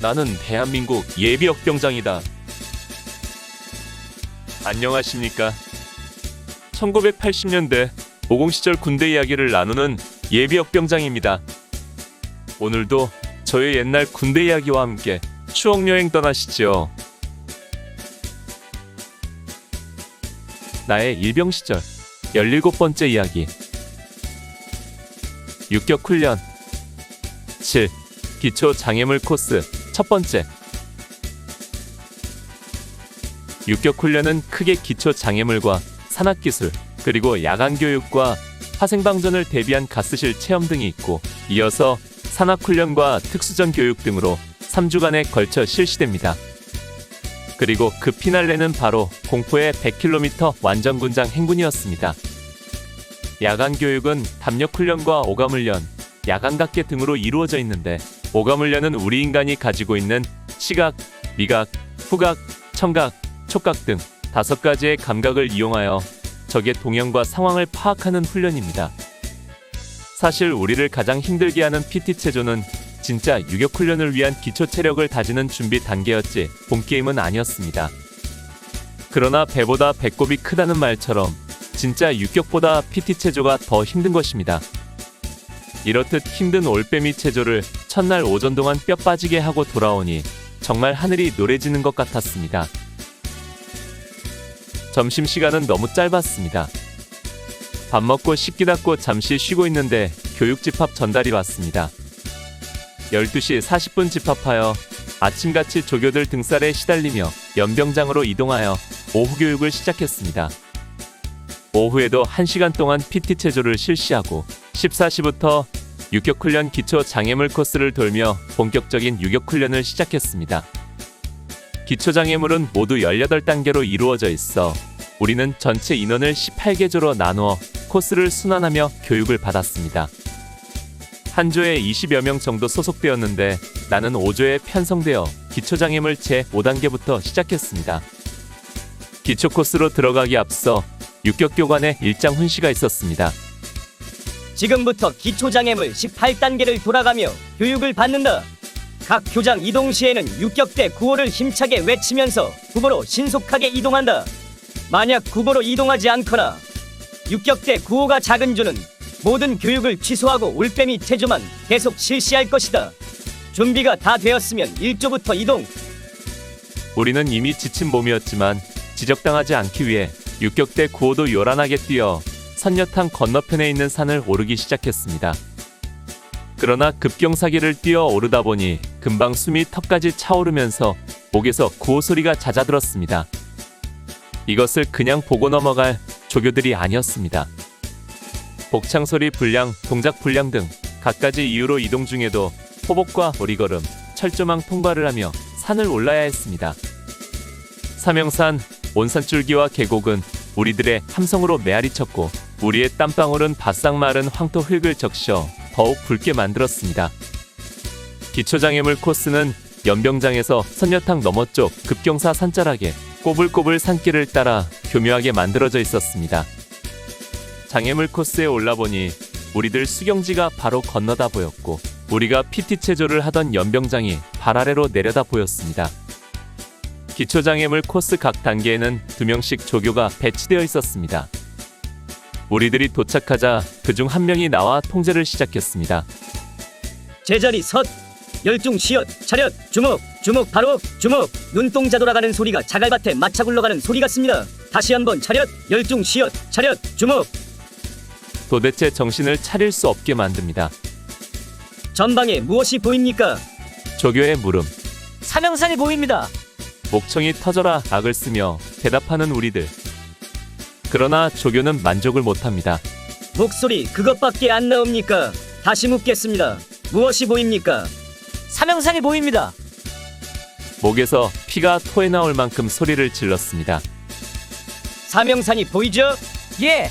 나는 대한민국 예비역병장이다. 안녕하십니까. 1980년대 오공 시절 군대 이야기를 나누는 예비역병장입니다. 오늘도 저의 옛날 군대 이야기와 함께 추억 여행 떠나시죠. 나의 일병 시절 17번째 이야기. 육격 훈련 7. 기초 장애물 코스 첫 번째. 육격 훈련은 크게 기초 장애물과 산악 기술, 그리고 야간 교육과 화생방전을 대비한 가스실 체험 등이 있고 이어서 산악 훈련과 특수전 교육 등으로 3주간에 걸쳐 실시됩니다. 그리고 그 피날레는 바로 공포의 100km 완전군장 행군이었습니다. 야간 교육은 담력 훈련과 오감 훈련, 야간 각계 등으로 이루어져 있는데 오감 훈련은 우리 인간이 가지고 있는 시각, 미각, 후각, 청각, 촉각 등 다섯 가지의 감각을 이용하여 적의 동형과 상황을 파악하는 훈련입니다. 사실 우리를 가장 힘들게 하는 PT 체조는 진짜 유격 훈련을 위한 기초 체력을 다지는 준비 단계였지 본 게임은 아니었습니다. 그러나 배보다 배꼽이 크다는 말처럼 진짜 육격보다 PT 체조가 더 힘든 것입니다. 이렇듯 힘든 올빼미 체조를 첫날 오전 동안 뼈 빠지게 하고 돌아오니 정말 하늘이 노래지는 것 같았습니다. 점심 시간은 너무 짧았습니다. 밥 먹고 식기 닦고 잠시 쉬고 있는데 교육 집합 전달이 왔습니다. 12시 40분 집합하여 아침같이 조교들 등살에 시달리며 연병장으로 이동하여 오후 교육을 시작했습니다. 오후에도 1시간 동안 PT 체조를 실시하고 14시부터 유격훈련 기초 장애물 코스를 돌며 본격적인 유격훈련을 시작했습니다. 기초 장애물은 모두 18단계로 이루어져 있어 우리는 전체 인원을 18개조로 나누어 코스를 순환하며 교육을 받았습니다. 한 조에 20여 명 정도 소속되었는데 나는 5조에 편성되어 기초장애물 제 5단계부터 시작했습니다. 기초 코스로 들어가기 앞서 육격교관에 일장 훈시가 있었습니다. 지금부터 기초장애물 18단계를 돌아가며 교육을 받는다. 각 교장 이동 시에는 육격대 구호를 힘차게 외치면서 구보로 신속하게 이동한다. 만약 구보로 이동하지 않거나 육격대 구호가 작은 조는 모든 교육을 취소하고 올빼미 체조만 계속 실시할 것이다. 준비가 다 되었으면 1조부터 이동. 우리는 이미 지친 몸이었지만 지적당하지 않기 위해 육격대 구호도 요란하게 뛰어 선녀탕 건너편에 있는 산을 오르기 시작했습니다. 그러나 급경사기를 뛰어 오르다 보니 금방 숨이 턱까지 차오르면서 목에서 구호 소리가 잦아들었습니다. 이것을 그냥 보고 넘어갈 조교들이 아니었습니다. 복창 소리 불량, 동작 불량 등 갖가지 이유로 이동 중에도 호복과 오리걸음, 철조망 통과를 하며 산을 올라야 했습니다. 사명산, 온산줄기와 계곡은 우리들의 함성으로 메아리 쳤고 우리의 땀방울은 바싹 마른 황토 흙을 적셔 더욱 붉게 만들었습니다. 기초장애물 코스는 연병장에서 선녀탕 너머 쪽 급경사 산자락에 꼬불꼬불 산길을 따라 교묘하게 만들어져 있었습니다. 장애물 코스에 올라보니 우리들 수경지가 바로 건너다 보였고 우리가 PT 체조를 하던 연병장이 발 아래로 내려다 보였습니다. 기초장애물 코스 각 단계에는 두 명씩 조교가 배치되어 있었습니다. 우리들이 도착하자 그중 한 명이 나와 통제를 시작했습니다. 제자리 섰 열중 시엇 차렷 주목 주목 바로 주목 눈동자 돌아가는 소리가 자갈밭에 마차 굴러가는 소리 같습니다 다시 한번 차렷 열중 시엇 차렷 주목 도대체 정신을 차릴 수 없게 만듭니다. 전방에 무엇이 보입니까 조교의 물음, 사명산이 보입니다 목청이 터져라 악을 쓰며 대답하는 우리들. 그러나 조교는 만족을 못합니다. 목소리 그것밖에 안 나옵니까? 다시 묻겠습니다. 무엇이 보입니까? 사명산이 보입니다. 목에서 피가 토해 나올 만큼 소리를 질렀습니다. 사명산이 보이죠? 예.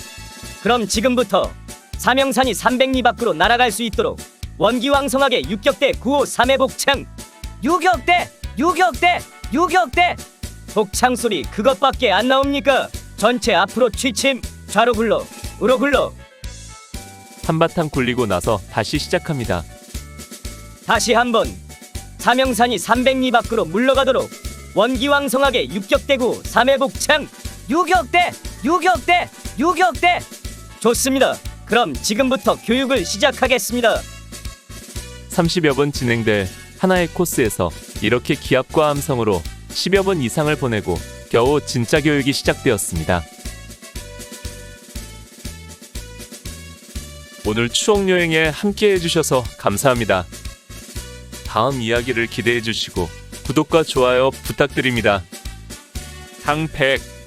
그럼 지금부터 사명산이 300리 밖으로 날아갈 수 있도록 원기왕성하게 육격대 9호 3회 복창. 유격대 유격대 유격대. 복창 소리 그것밖에 안 나옵니까 전체 앞으로 취침 좌로 굴러 우로 굴러 한바탕 굴리고 나서 다시 시작합니다. 다시 한번 사명산이 300리 밖으로 물러가도록 원기왕성하게 유격대구 3회 복창 유격대 유격대 유격대 좋습니다. 그럼 지금부터 교육을 시작하겠습니다. 30여 분 진행될 하나의 코스에서 이렇게 기합과 함성으로 10여 분 이상을 보내고 겨우 진짜 교육이 시작되었습니다. 오늘 추억 여행에 함께 해주셔서 감사합니다. 다음 이야기를 기대해 주시고 구독과 좋아요 부탁드립니다. 항백